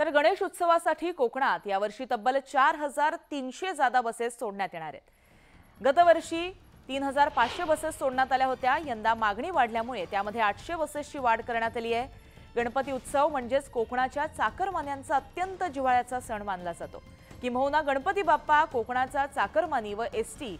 तर गणेश उत्सवासाठी कोकणात यावर्षी तब्बल चार हजार तीनशे जादा बसेस सोडण्यात येणार आहेत. गतवर्षी तीन हजार पाचशे बसेस सोडण्यात आल्या होत्या. यंदा मागणी वाढल्यामुळे त्यामध्ये आठशे बसेसची वाढ करण्यात आली आहे. गणपती उत्सव म्हणजेच कोकणाच्या चाकरमान्यांचा अत्यंत जिव्हाळ्याचा सण मानला जातो. किंबहुना गणपती बाप्पा कोकणाचा चाकरमानी व एस टी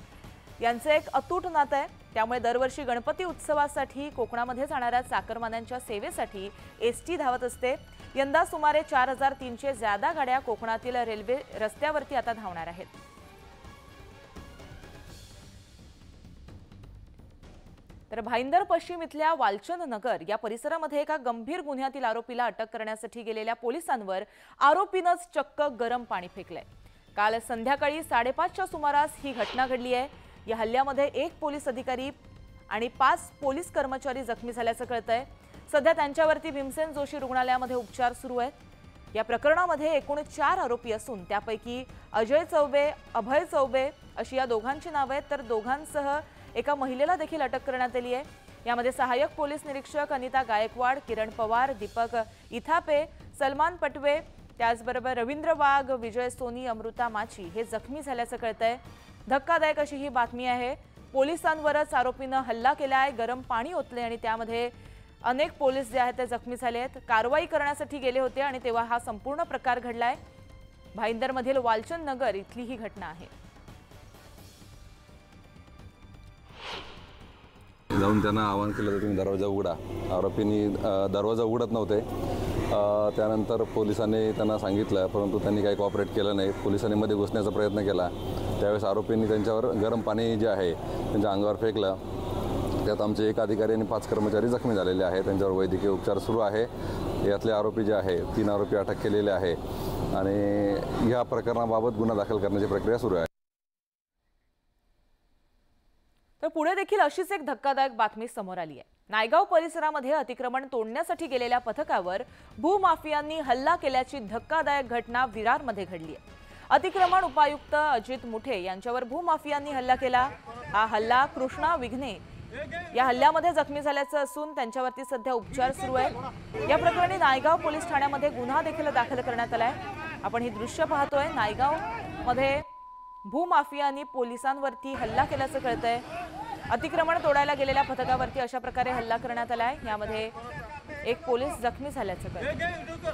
यांचं एक अतूट नातं आहे. त्यामुळे दरवर्षी गणपती उत्सवासाठी कोकणामध्ये जाणाऱ्या चाकरमान्यांच्या सेवेसाठी एस टी धावत असते. यंदा सुमारे चार हजार तीनशे ज्यादा गाड्या कोकणातील रेल्वे रस्त्यावरती आता धावणार आहेत. तर भाईंदर पश्चिम इथल्या वालचंद नगर या परिसरामध्ये एका गंभीर गुन्ह्यातील आरोपीला अटक करण्यासाठी गेलेल्या पोलिसांवर आरोपीनंच चक्क गरम पाणी फेकलंय. काल संध्याकाळी साडेपाचच्या सुमारास ही घटना घडली आहे. या हल्ल्यामध्ये एक पोलीस अधिकारी आणि पाच पोलीस कर्मचारी जखमी झाल्याचं कळतंय. सध्या त्यांच्यावरती भीमसेन जोशी रुग्णालयामध्ये उपचार सुरू आहेत. या प्रकरणामध्ये एकूण चार आरोपी असून त्यापैकी अजय चौबे अभय चौबे अशी या दोघांची नावं आहेत. तर दोघांसह एका महिलेला देखील अटक करण्यात आली आहे. यामध्ये सहाय्यक पोलीस निरीक्षक अनिता गायकवाड किरण पवार दीपक इथापे सलमान पटवे त्याचबरोबर रवींद्र वाघ विजय सोनी अमृता माची हे जखमी झाल्याचं कळतंय. धक्कादायक अशी ही बातमी आहे. पोलिसांवरच आरोपीनं हल्ला केला आहे. गरम पाणी ओतले आणि त्यामध्ये अनेक पोलीस जे आहेत ते जखमी झाले आहेत. कारवाई करण्यासाठी गेले होते आणि तेव्हा हा संपूर्ण प्रकार घडलाय. भाईंदरमधील वालचंद नगर इथली ही घटना आहे. जाऊन त्यांना आवाहन केलं तर तुम्ही दरवाजा उघडा. आरोपींनी दरवाजा उघडत नव्हते. त्यानंतर पोलिसांनी त्यांना सांगितलं परंतु त्यांनी काही कॉपरेट केलं नाही. पोलिसांनी मध्ये घुसण्याचा प्रयत्न केला. त्यावेळेस आरोपींनी त्यांच्यावर गरम पाणी जे आहे त्यांच्या अंगावर फेकलं. त्यात आमचे एक अधिकारी आणि पाच कर्मचारी जखमी झालेले आहेत. त्यांच्यावर वैद्यकीय उपचार सुरू आहे. यातले आरोपी जे आहे तीन आरोपी अटक केलेले आहे. आणि या प्रकरणाबाबत गुन्हा दाखल करण्याची प्रक्रिया सुरू आहे. तर पुढे देखील अशीच एक धक्कादायक बातमी समोर आली आहे. नायगाव परिसरामध्ये अतिक्रमण तोडण्यासाठी गेलेल्या पथकावर भूमाफियांनी हल्ला केल्याची धक्कादायक घटना विरारमध्ये घडली आहे. अतिक्रमण उपायुक्त अजित मुठे यांच्यावर भूमाफियांनी हल्ला केला. हा हल्ला कृष्णा विघ्ने या हल्ल्यामध्ये जखमी झाल्याचं असून त्यांच्यावरती सध्या उपचार सुरू आहे या प्रकरणी नायगाव पोलीस ठाण्यामध्ये गुन्हा देखील दाखल करण्यात आलाय. आपण ही दृश्य पाहतोय. नायगावमध्ये भूमाफियांनी पोलिसांवरती हल्ला केल्याचं कळतंय. अतिक्रमण तोडायला गेलेल्या पथकावरती अशा प्रकारे हल्ला करण्यात आला आहे यामध्ये एक पोलीस जखमी झाल्याचं कळलं